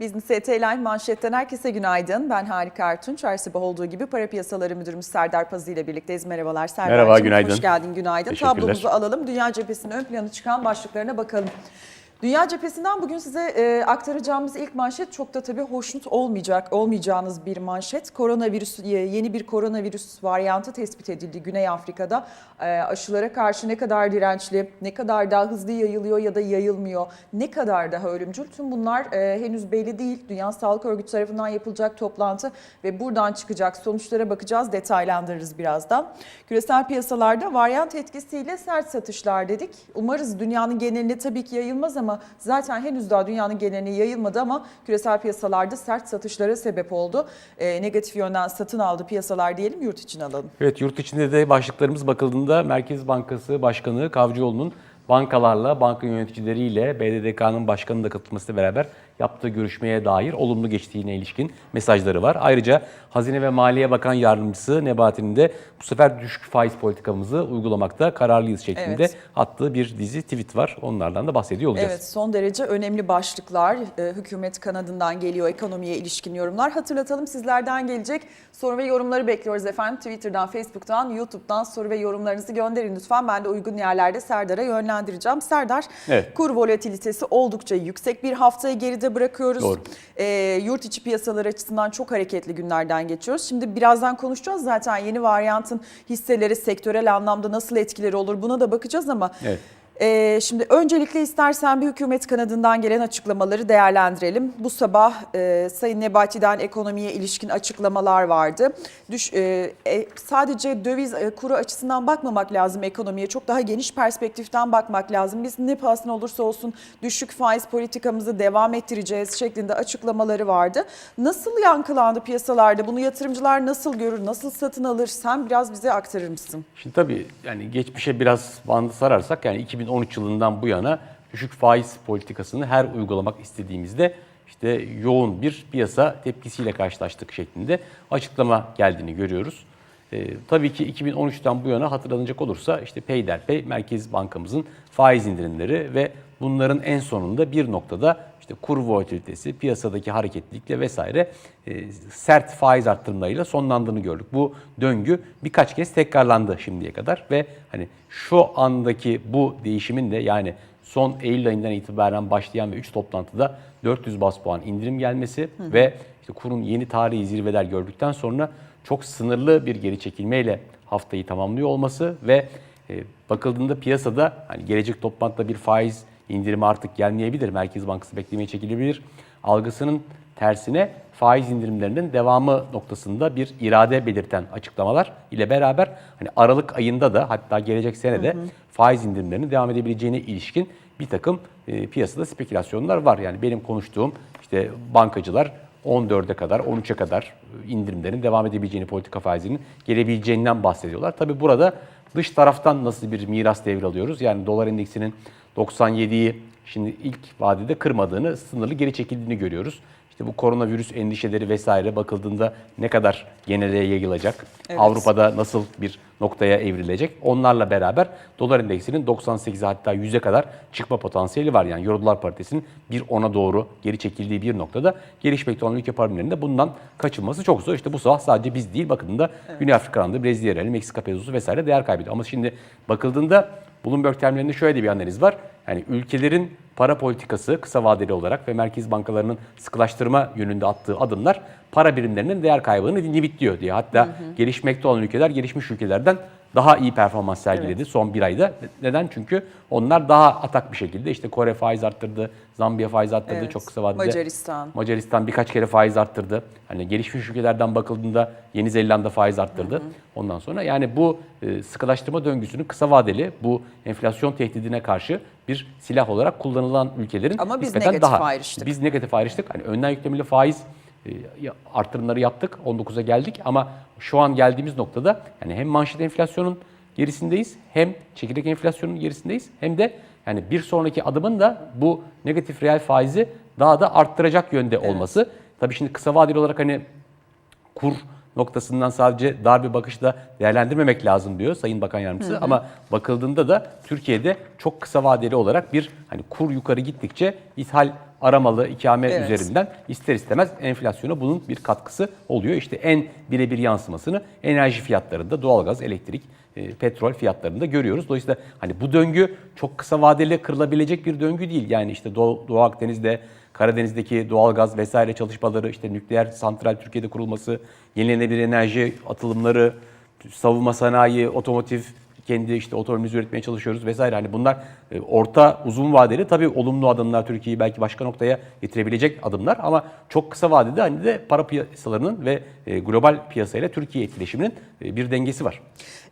Business ET Live manşetten herkese günaydın. Ben Harika Ertunç. Her sabah olduğu gibi para piyasaları müdürümüz Serdar Pazı ile birlikteyiz. Merhabalar Serdar'cığım. Merhaba, günaydın. Hoş geldin, günaydın. Tablomuzu alalım. Dünya cephesinin ön plana çıkan başlıklarına bakalım. Dünya cephesinden bugün size e, aktaracağımız ilk manşet çok da tabii hoşnut olmayacak, olmayacağınız bir manşet. Koronavirüs, e, yeni bir koronavirüs varyantı tespit edildi Güney Afrika'da. E, aşılara karşı ne kadar dirençli, ne kadar daha hızlı yayılıyor ya da yayılmıyor, ne kadar daha ölümcül tüm bunlar e, henüz belli değil. Dünya Sağlık Örgütü tarafından yapılacak toplantı ve buradan çıkacak sonuçlara bakacağız, detaylandırırız birazdan. Küresel piyasalarda varyant etkisiyle sert satışlar dedik. Umarız dünyanın genelinde tabii ki yayılmaz ama zaten henüz daha dünyanın geneline yayılmadı ama küresel piyasalarda sert satışlara sebep oldu. E, negatif yönden satın aldı piyasalar diyelim yurt için alalım. Evet yurt içinde de başlıklarımız bakıldığında Merkez Bankası Başkanı Kavcıoğlu'nun bankalarla, banka yöneticileriyle BDDK'nın başkanının da katılmasıyla beraber yaptığı görüşmeye dair olumlu geçtiğine ilişkin mesajları var. Ayrıca Hazine ve Maliye Bakan Yardımcısı Nebati'nin de bu sefer düşük faiz politikamızı uygulamakta kararlıyız şeklinde Evet. attığı bir dizi tweet var. Onlardan da bahsediyor olacağız. Evet son derece önemli başlıklar e, hükümet kanadından geliyor ekonomiye ilişkin yorumlar. Hatırlatalım sizlerden gelecek soru ve yorumları bekliyoruz efendim. Twitter'dan, Facebook'tan, YouTube'dan soru ve yorumlarınızı gönderin lütfen. Ben de uygun yerlerde Serdar'a yönlendireceğim. Serdar Evet. kur volatilitesi oldukça yüksek bir haftayı geride bırakıyoruz. Doğru. E, yurt içi piyasalar açısından çok hareketli günlerden geçiyoruz. Şimdi birazdan konuşacağız zaten yeni varyantın hisseleri sektörel anlamda nasıl etkileri olur buna da bakacağız ama Evet. Ee, şimdi öncelikle istersen bir hükümet kanadından gelen açıklamaları değerlendirelim. Bu sabah e, Sayın Nebati'den ekonomiye ilişkin açıklamalar vardı. Düş, e, e, sadece döviz e, kuru açısından bakmamak lazım ekonomiye. Çok daha geniş perspektiften bakmak lazım. Biz ne pahasına olursa olsun düşük faiz politikamızı devam ettireceğiz şeklinde açıklamaları vardı. Nasıl yankılandı piyasalarda? Bunu yatırımcılar nasıl görür, nasıl satın alır? Sen biraz bize aktarır mısın? Şimdi tabii yani geçmişe biraz bandı sararsak yani 2013 yılından bu yana düşük faiz politikasını her uygulamak istediğimizde işte yoğun bir piyasa tepkisiyle karşılaştık şeklinde açıklama geldiğini görüyoruz. Ee, tabii ki 2013'ten bu yana hatırlanacak olursa işte peyderpey Merkez Bankamızın faiz indirimleri ve bunların en sonunda bir noktada işte kur volatilitesi, piyasadaki hareketlilikle vesaire e, sert faiz arttırımlarıyla sonlandığını gördük. Bu döngü birkaç kez tekrarlandı şimdiye kadar ve hani şu andaki bu değişimin de yani son Eylül ayından itibaren başlayan ve 3 toplantıda 400 bas puan indirim gelmesi ve işte kurun yeni tarihi zirveler gördükten sonra çok sınırlı bir geri çekilmeyle haftayı tamamlıyor olması ve e, bakıldığında piyasada hani gelecek toplantıda bir faiz indirimi artık gelmeyebilir. Merkez Bankası beklemeye çekilebilir. Algısının tersine faiz indirimlerinin devamı noktasında bir irade belirten açıklamalar ile beraber hani Aralık ayında da hatta gelecek sene de faiz indirimlerinin devam edebileceğine ilişkin bir takım e, piyasada spekülasyonlar var. Yani benim konuştuğum işte bankacılar 14'e kadar, 13'e kadar indirimlerin devam edebileceğini, politika faizinin gelebileceğinden bahsediyorlar. Tabi burada dış taraftan nasıl bir miras devralıyoruz? Yani dolar endeksinin 97'yi şimdi ilk vadede kırmadığını, sınırlı geri çekildiğini görüyoruz. İşte bu koronavirüs endişeleri vesaire bakıldığında ne kadar genele yayılacak, Evet. Avrupa'da nasıl bir noktaya evrilecek onlarla beraber dolar endeksinin 98'e hatta 100'e kadar çıkma potansiyeli var. Yani Euro dolar paritesinin bir ona doğru geri çekildiği bir noktada gelişmekte olan ülke parametrlerinde bundan kaçınması çok zor. İşte bu sabah sadece biz değil bakıldığında Güney Afrika Randı, Brezilya Reali, Meksika pesosu vesaire değer kaybediyor. Ama şimdi bakıldığında Bloomberg terimlerinde şöyle de bir analiz var. Yani ülkelerin para politikası kısa vadeli olarak ve merkez bankalarının sıkılaştırma yönünde attığı adımlar para birimlerinin değer kaybını limitliyor diye. Hatta gelişmekte olan ülkeler gelişmiş ülkelerden daha iyi performans sergiledi son bir ayda. Neden? Çünkü onlar daha atak bir şekilde işte Kore faiz arttırdı, Zambiya faiz arttırdı Evet. çok kısa vadede. Macaristan. Macaristan birkaç kere faiz arttırdı. Hani gelişmiş ülkelerden bakıldığında Yeni Zelanda faiz arttırdı. Ondan sonra yani bu e, sıkılaştırma döngüsünün kısa vadeli bu enflasyon tehdidine karşı bir silah olarak kullanılan ülkelerin Ama biz negatif daha. ayrıştık. Biz negatif ayrıştık. Hani önden yüklemeli faiz artırımları yaptık. 19'a geldik ama şu an geldiğimiz noktada yani hem manşet enflasyonun gerisindeyiz hem çekirdek enflasyonun gerisindeyiz hem de yani bir sonraki adımın da bu negatif reel faizi daha da arttıracak yönde olması. Tabii şimdi kısa vadeli olarak hani kur noktasından sadece dar bir bakışla değerlendirmemek lazım diyor Sayın Bakan Yardımcısı. Ama bakıldığında da Türkiye'de çok kısa vadeli olarak bir hani kur yukarı gittikçe ithal aramalı ikame Evet. üzerinden ister istemez enflasyona bunun bir katkısı oluyor. İşte en birebir yansımasını enerji fiyatlarında doğalgaz, elektrik, e, petrol fiyatlarında görüyoruz. Dolayısıyla hani bu döngü çok kısa vadeli kırılabilecek bir döngü değil. Yani işte Doğu, Doğu Akdeniz'de, Karadeniz'deki doğalgaz vesaire çalışmaları, işte nükleer santral Türkiye'de kurulması, yenilenebilir enerji atılımları, savunma sanayi, otomotiv, kendi işte otomobilimizi üretmeye çalışıyoruz vesaire. Hani bunlar e, orta uzun vadeli tabii olumlu adımlar Türkiye'yi belki başka noktaya getirebilecek adımlar ama çok kısa vadede hani de para piyasalarının ve e, global piyasayla Türkiye etkileşiminin e, bir dengesi var.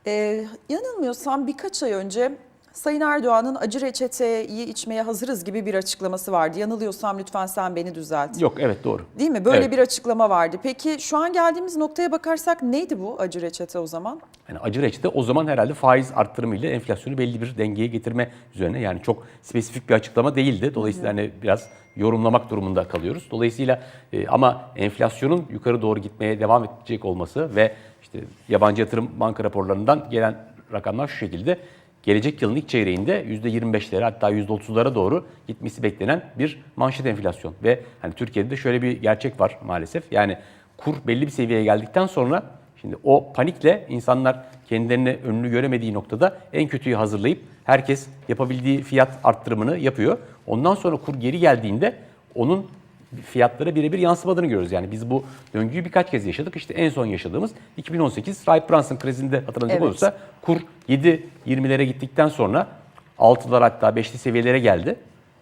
Ee, yanılmıyorsam birkaç ay önce Sayın Erdoğan'ın acı reçeteyi içmeye hazırız gibi bir açıklaması vardı. Yanılıyorsam lütfen sen beni düzelt. Yok evet doğru. Değil mi? Böyle Evet. bir açıklama vardı. Peki şu an geldiğimiz noktaya bakarsak neydi bu acı reçete o zaman? Yani acı reçete o zaman herhalde faiz arttırımıyla enflasyonu belli bir dengeye getirme üzerine yani çok spesifik bir açıklama değildi. Dolayısıyla hani biraz yorumlamak durumunda kalıyoruz. Dolayısıyla e, ama enflasyonun yukarı doğru gitmeye devam edecek olması ve işte yabancı yatırım banka raporlarından gelen rakamlar şu şekilde. Gelecek yılın ilk çeyreğinde %25'lere hatta %30'lara doğru gitmesi beklenen bir manşet enflasyon. Ve hani Türkiye'de de şöyle bir gerçek var maalesef. Yani kur belli bir seviyeye geldikten sonra Şimdi o panikle insanlar kendilerine önünü göremediği noktada en kötüyü hazırlayıp herkes yapabildiği fiyat arttırımını yapıyor. Ondan sonra kur geri geldiğinde onun fiyatlara birebir yansımadığını görüyoruz. Yani biz bu döngüyü birkaç kez yaşadık. İşte en son yaşadığımız 2018 Rahip Brunson krizinde hatırlanacak Evet. olursa kur 7-20'lere gittikten sonra 6'lar hatta 5'li seviyelere geldi.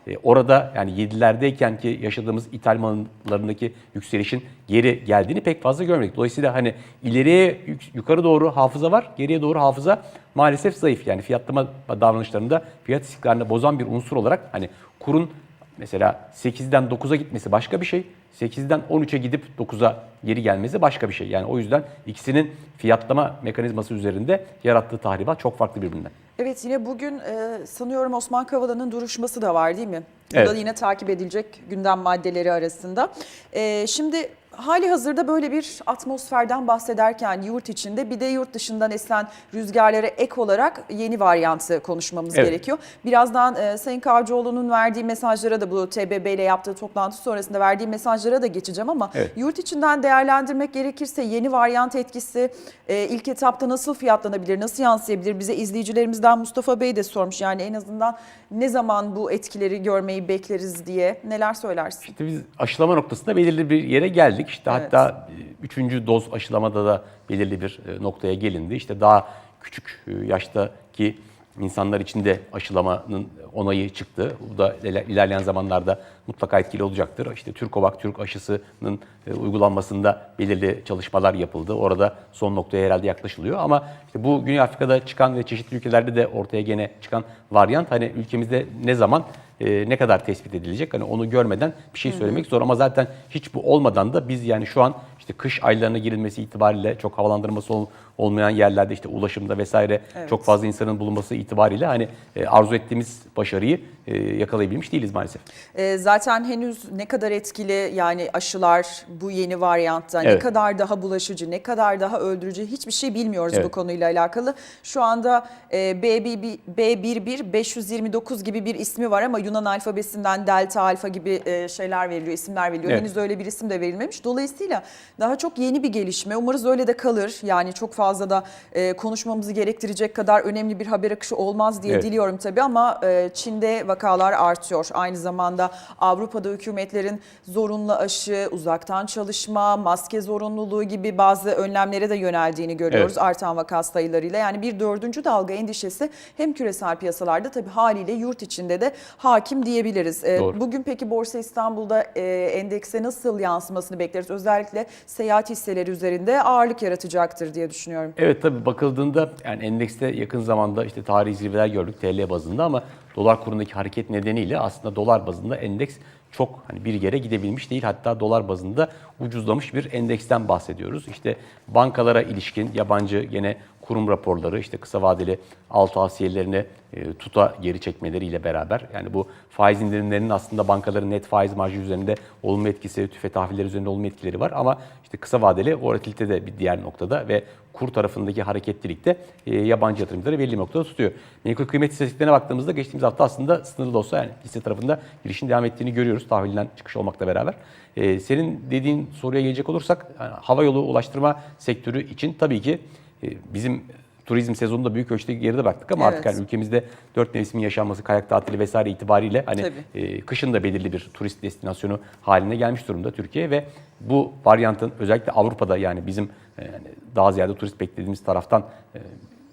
E, Orada yani 7'lerdeyken ki yaşadığımız ithal mallarındaki yükselişin geri geldiğini pek fazla görmedik. Dolayısıyla hani ileriye yukarı doğru hafıza var, geriye doğru hafıza maalesef zayıf. Yani fiyatlama davranışlarında fiyat istikrarını bozan bir unsur olarak hani kurun mesela 8'den 9'a gitmesi başka bir şey. 8'den 13'e gidip 9'a geri gelmesi başka bir şey. Yani o yüzden ikisinin fiyatlama mekanizması üzerinde yarattığı tahribat çok farklı birbirinden. Evet yine bugün e, sanıyorum Osman Kavala'nın duruşması da var değil mi? Bu Evet. da yine takip edilecek gündem maddeleri arasında. E, şimdi hali hazırda böyle bir atmosferden bahsederken yurt içinde bir de yurt dışından esen rüzgarlara ek olarak yeni varyantı konuşmamız Evet. gerekiyor. Birazdan e, Sayın Kavcıoğlu'nun verdiği mesajlara da bu TBB ile yaptığı toplantı sonrasında verdiği mesajlara da geçeceğim ama Evet. yurt içinden değerlendirmek gerekirse yeni varyant etkisi e, ilk etapta nasıl fiyatlanabilir, nasıl yansıyabilir? Bize izleyicilerimizden Mustafa Bey de sormuş. Yani en azından ne zaman bu etkileri görmeyi bekleriz diye neler söylersin? İşte biz aşılama noktasında belirli bir yere geldik. İşte Evet. hatta e, üçüncü doz aşılamada da belirli bir e, noktaya gelindi. İşte daha küçük e, yaştaki insanlar için de aşılamanın onayı çıktı. Bu da iler- ilerleyen zamanlarda mutlaka etkili olacaktır. İşte Türkovak, Türk aşısının uygulanmasında belirli çalışmalar yapıldı. Orada son noktaya herhalde yaklaşılıyor. Ama işte bu Güney Afrika'da çıkan ve çeşitli ülkelerde de ortaya gene çıkan varyant hani ülkemizde ne zaman e, ne kadar tespit edilecek? Hani onu görmeden bir şey söylemek zor ama zaten hiç bu olmadan da biz yani şu an işte kış aylarına girilmesi itibariyle çok havalandırması ol- olmayan yerlerde işte ulaşımda vesaire Evet. çok fazla insanın bulunması itibariyle hani e, arzu ettiğimiz başarıyı e, yakalayabilmiş değiliz maalesef. E, zaten henüz ne kadar etkili yani aşılar bu yeni varyantta ne Evet. kadar daha bulaşıcı, ne kadar daha öldürücü hiçbir şey bilmiyoruz bu Evet. konuyla alakalı. Şu anda e, BB, B11 529 gibi bir ismi var ama Yunan alfabesinden delta alfa gibi e, şeyler veriliyor, isimler veriliyor. Evet. Henüz öyle bir isim de verilmemiş. Dolayısıyla daha çok yeni bir gelişme. Umarız öyle de kalır. Yani çok fazla da e, konuşmamızı gerektirecek kadar önemli bir haber akışı olmaz diye Evet. diliyorum tabii ama e, Çin'de vakalar artıyor. Aynı zamanda Avrupa'da hükümetlerin zorunlu aşı, uzaktan çalışma, maske zorunluluğu gibi bazı önlemlere de yöneldiğini görüyoruz Evet. artan vaka sayılarıyla. Yani bir dördüncü dalga endişesi hem küresel piyasalarda tabii haliyle yurt içinde de hakim diyebiliriz. E, Doğru. Bugün peki Borsa İstanbul'da e, endekse nasıl yansımasını bekleriz? Özellikle seyahat hisseleri üzerinde ağırlık yaratacaktır diye düşünüyorum. Evet tabii bakıldığında yani endekste yakın zamanda işte tarihi zirveler gördük TL bazında ama dolar kurundaki hareket nedeniyle aslında dolar bazında endeks çok hani bir yere gidebilmiş değil. Hatta dolar bazında ucuzlamış bir endeksten bahsediyoruz. İşte bankalara ilişkin yabancı gene kurum raporları, işte kısa vadeli al tavsiyelerini e, tuta geri çekmeleriyle beraber yani bu faiz indirimlerinin aslında bankaların net faiz marjı üzerinde olumlu etkisi, tüfe tahvilleri üzerinde olumlu etkileri var ama işte kısa vadeli volatilite de bir diğer noktada ve kur tarafındaki hareketlilikte e, yabancı yatırımcıları belli bir noktada tutuyor. Menkul kıymet istatistiklerine baktığımızda geçtiğimiz hafta aslında sınırlı da olsa yani hisse tarafında girişin devam ettiğini görüyoruz tahvilden çıkış olmakla beraber. E, senin dediğin soruya gelecek olursak yani hava yolu ulaştırma sektörü için tabii ki bizim turizm sezonunda büyük ölçüde geride baktık ama artık Evet. yani ülkemizde dört mevsimin yaşanması, kayak tatili vesaire itibariyle hani e, kışın da belirli bir turist destinasyonu haline gelmiş durumda Türkiye ve bu varyantın özellikle Avrupa'da yani bizim e, yani daha ziyade turist beklediğimiz taraftan e,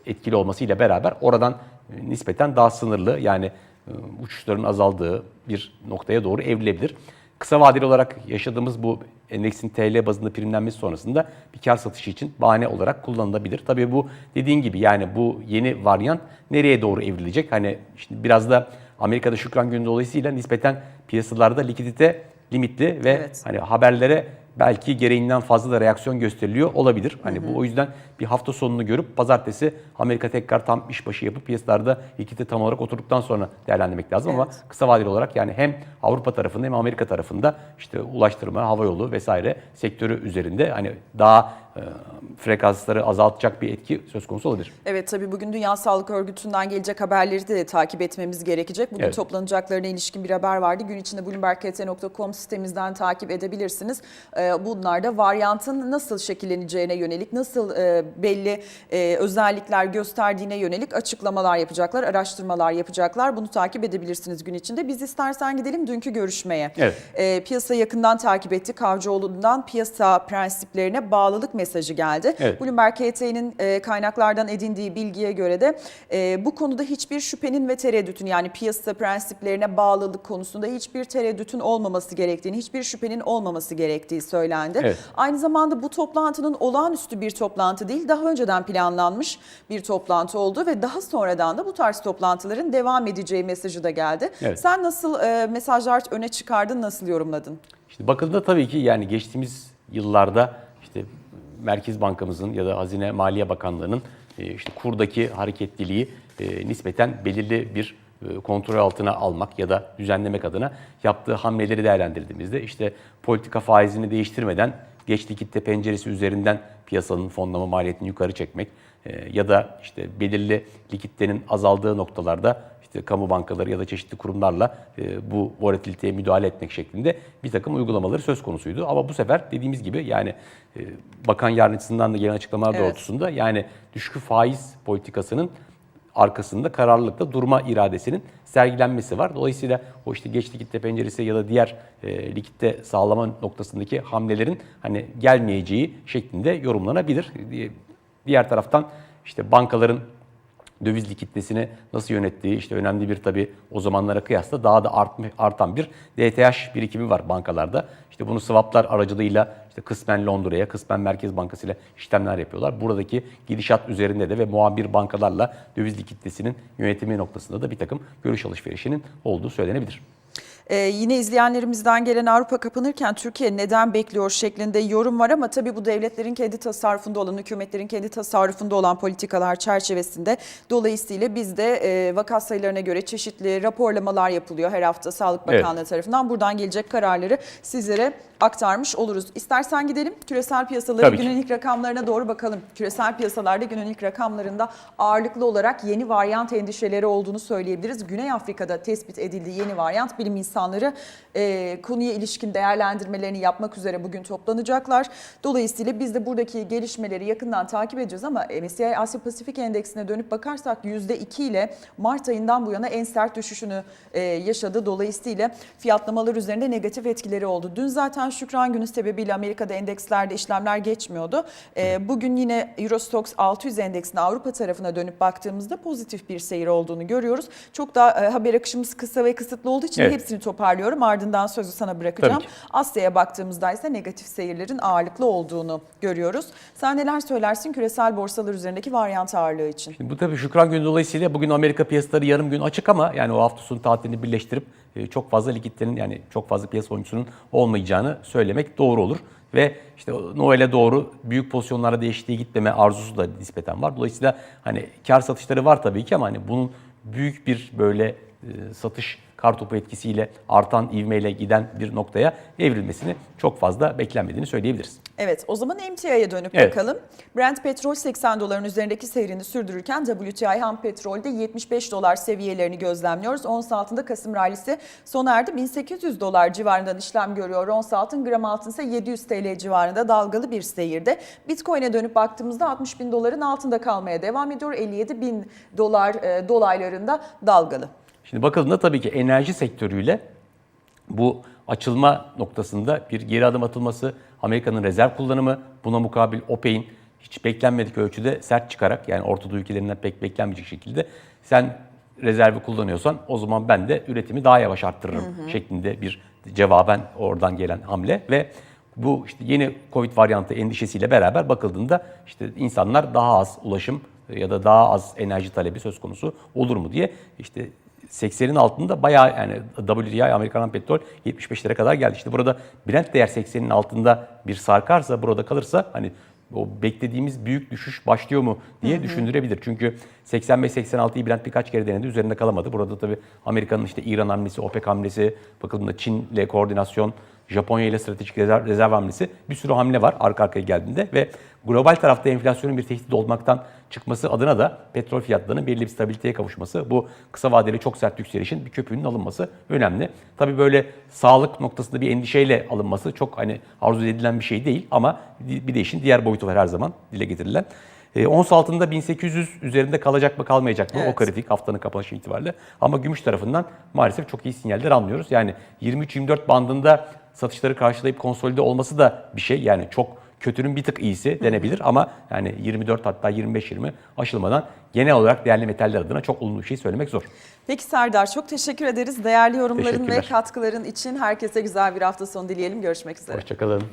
etkili olmasıyla beraber oradan e, nispeten daha sınırlı yani e, uçuşların azaldığı bir noktaya doğru evrilebilir. Kısa vadeli olarak yaşadığımız bu endeksin TL bazında primlenmesi sonrasında bir kar satışı için bahane olarak kullanılabilir. Tabii bu dediğin gibi yani bu yeni varyant nereye doğru evrilecek? Hani şimdi biraz da Amerika'da Şükran Günü dolayısıyla nispeten piyasalarda likidite limitli ve Evet. hani haberlere belki gereğinden fazla da reaksiyon gösteriliyor olabilir. Hani bu o yüzden bir hafta sonunu görüp pazartesi Amerika tekrar tam işbaşı yapıp piyasalarda likidite tam olarak oturduktan sonra değerlendirmek lazım ama Evet. kısa vadeli olarak yani hem Avrupa tarafında hem Amerika tarafında işte ulaştırma, hava yolu vesaire sektörü üzerinde hani daha frekansları azaltacak bir etki söz konusu olabilir. Evet tabii bugün Dünya Sağlık Örgütü'nden gelecek haberleri de takip etmemiz gerekecek. Bugün Evet. toplanacaklarına ilişkin bir haber vardı. Gün içinde bloomberg.com sitemizden takip edebilirsiniz. Ee, Bunlar da varyantın nasıl şekilleneceğine yönelik, nasıl e, belli e, özellikler gösterdiğine yönelik açıklamalar yapacaklar, araştırmalar yapacaklar. Bunu takip edebilirsiniz gün içinde. Biz istersen gidelim dünkü görüşmeye. Evet. E, piyasa yakından takip ettik. Avcıoğlu'ndan piyasa prensiplerine bağlılık mesajı geldi. Evet. Bloomberg HT'nin e, kaynaklardan edindiği bilgiye göre de e, bu konuda hiçbir şüphenin ve tereddütün yani piyasa prensiplerine bağlılık konusunda hiçbir tereddütün olmaması gerektiğini, hiçbir şüphenin olmaması gerektiği söylendi. Evet. Aynı zamanda bu toplantının olağanüstü bir toplantı değil, daha önceden planlanmış bir toplantı oldu ve daha sonradan da bu tarz toplantıların devam edeceği mesajı da geldi. Evet. Sen nasıl e, mesajlar öne çıkardın, nasıl yorumladın? Şimdi bakıldığında tabii ki yani geçtiğimiz yıllarda Merkez Bankamızın ya da Hazine Maliye Bakanlığı'nın e, işte kurdaki hareketliliği e, nispeten belirli bir e, kontrol altına almak ya da düzenlemek adına yaptığı hamleleri değerlendirdiğimizde işte politika faizini değiştirmeden geç likitte penceresi üzerinden piyasanın fonlama maliyetini yukarı çekmek ya da işte belirli likiditenin azaldığı noktalarda işte kamu bankaları ya da çeşitli kurumlarla e, bu volatiliteye müdahale etmek şeklinde bir takım uygulamaları söz konusuydu. Ama bu sefer dediğimiz gibi yani e, bakan yardımcısından da gelen açıklamalar Evet. doğrultusunda yani düşük faiz politikasının arkasında kararlılıkla durma iradesinin sergilenmesi var. Dolayısıyla o işte geç likitte penceresi ya da diğer e, likitte sağlama noktasındaki hamlelerin hani gelmeyeceği şeklinde yorumlanabilir. Di- Diğer taraftan işte bankaların döviz likiditesini nasıl yönettiği işte önemli bir tabii o zamanlara kıyasla daha da artma, artan bir DTH birikimi var bankalarda. İşte bunu swaplar aracılığıyla işte kısmen Londra'ya, kısmen Merkez Bankası ile işlemler yapıyorlar. Buradaki gidişat üzerinde de ve muhabir bankalarla döviz likiditesinin yönetimi noktasında da bir takım görüş alışverişinin olduğu söylenebilir. Ee, yine izleyenlerimizden gelen Avrupa kapanırken Türkiye neden bekliyor şeklinde yorum var ama tabii bu devletlerin kendi tasarrufunda olan, hükümetlerin kendi tasarrufunda olan politikalar çerçevesinde. Dolayısıyla biz de e, vaka sayılarına göre çeşitli raporlamalar yapılıyor her hafta Sağlık Evet. Bakanlığı tarafından. Buradan gelecek kararları sizlere aktarmış oluruz. İstersen gidelim küresel piyasaların Tabii ki. günün ilk rakamlarına doğru bakalım. Küresel piyasalarda günün ilk rakamlarında ağırlıklı olarak yeni varyant endişeleri olduğunu söyleyebiliriz. Güney Afrika'da tespit edildiği yeni varyant bilim insanları e, konuya ilişkin değerlendirmelerini yapmak üzere bugün toplanacaklar. Dolayısıyla biz de buradaki gelişmeleri yakından takip edeceğiz ama MSCI Asya Pasifik Endeksine dönüp bakarsak %2 ile Mart ayından bu yana en sert düşüşünü e, yaşadı. Dolayısıyla fiyatlamalar üzerinde negatif etkileri oldu. Dün zaten Şükran Günü sebebiyle Amerika'da endekslerde işlemler geçmiyordu. E, bugün yine Eurostox 600 endeksine Avrupa tarafına dönüp baktığımızda pozitif bir seyir olduğunu görüyoruz. Çok da e, haber akışımız kısa ve kısıtlı olduğu için Evet. hepsini toparlıyorum. Ardından sözü sana bırakacağım. Asya'ya baktığımızda ise negatif seyirlerin ağırlıklı olduğunu görüyoruz. Sen neler söylersin küresel borsalar üzerindeki varyant ağırlığı için? Şimdi bu tabii Şükran Günü dolayısıyla bugün Amerika piyasaları yarım gün açık ama yani o hafta sonu tatilini birleştirip e, çok fazla likiditenin yani çok fazla piyasa oyuncusunun olmayacağını söylemek doğru olur. ve işte Noel'e doğru büyük pozisyonlara değiştiği gitmeme arzusu da nispeten var. Dolayısıyla hani kar satışları var tabii ki ama hani bunun büyük bir böyle e, satış kartopu etkisiyle artan ivmeyle giden bir noktaya evrilmesini çok fazla beklenmediğini söyleyebiliriz. Evet o zaman MTI'ye dönüp Evet. bakalım. Brent petrol 80 doların üzerindeki seyrini sürdürürken WTI ham petrolde 75 dolar seviyelerini gözlemliyoruz. Ons altında Kasım rallisi sona erdi. 1800 dolar civarından işlem görüyor. Ons altın gram altın ise 700 TL civarında dalgalı bir seyirde. Bitcoin'e dönüp baktığımızda 60 bin doların altında kalmaya devam ediyor. 57 bin dolar e, dolaylarında dalgalı. Şimdi bakıldığında tabii ki enerji sektörüyle bu açılma noktasında bir geri adım atılması, Amerika'nın rezerv kullanımı, buna mukabil OPEC'in hiç beklenmedik ölçüde sert çıkarak yani Orta Doğu ülkelerinden pek beklenmeyecek şekilde sen rezervi kullanıyorsan o zaman ben de üretimi daha yavaş arttırırım şeklinde bir cevaben oradan gelen hamle. Ve bu işte yeni Covid varyantı endişesiyle beraber bakıldığında işte insanlar daha az ulaşım ya da daha az enerji talebi söz konusu olur mu diye işte 80'in altında bayağı yani WTI Amerikan petrol 75 lira kadar geldi. İşte burada Brent değer 80'in altında bir sarkarsa burada kalırsa hani o beklediğimiz büyük düşüş başlıyor mu diye düşündürebilir. Çünkü 85-86'yı Brent birkaç kere denedi üzerinde kalamadı. Burada tabii Amerika'nın işte İran hamlesi, OPEC hamlesi, bakıldığında Çin'le koordinasyon, Japonya ile stratejik rezerv, rezerv hamlesi bir sürü hamle var arka arkaya geldiğinde ve global tarafta enflasyonun bir tehdit olmaktan çıkması adına da petrol fiyatlarının belirli bir stabiliteye kavuşması, bu kısa vadeli çok sert yükselişin bir köpüğünün alınması önemli. Tabii böyle sağlık noktasında bir endişeyle alınması çok hani arzu edilen bir şey değil ama bir de işin diğer boyutu var her zaman dile getirilen. E, ons altında 1800 üzerinde kalacak mı kalmayacak mı Evet. o kritik haftanın kapanışı itibariyle. Ama gümüş tarafından maalesef çok iyi sinyaller almıyoruz. Yani 23-24 bandında satışları karşılayıp konsolide olması da bir şey. Yani çok kötünün bir tık iyisi denebilir ama yani 24 hatta 25-20 aşılmadan genel olarak değerli metaller adına çok olumlu bir şey söylemek zor. Peki Serdar çok teşekkür ederiz. Değerli yorumların ve katkıların için herkese güzel bir hafta sonu dileyelim. Görüşmek üzere. Hoşçakalın.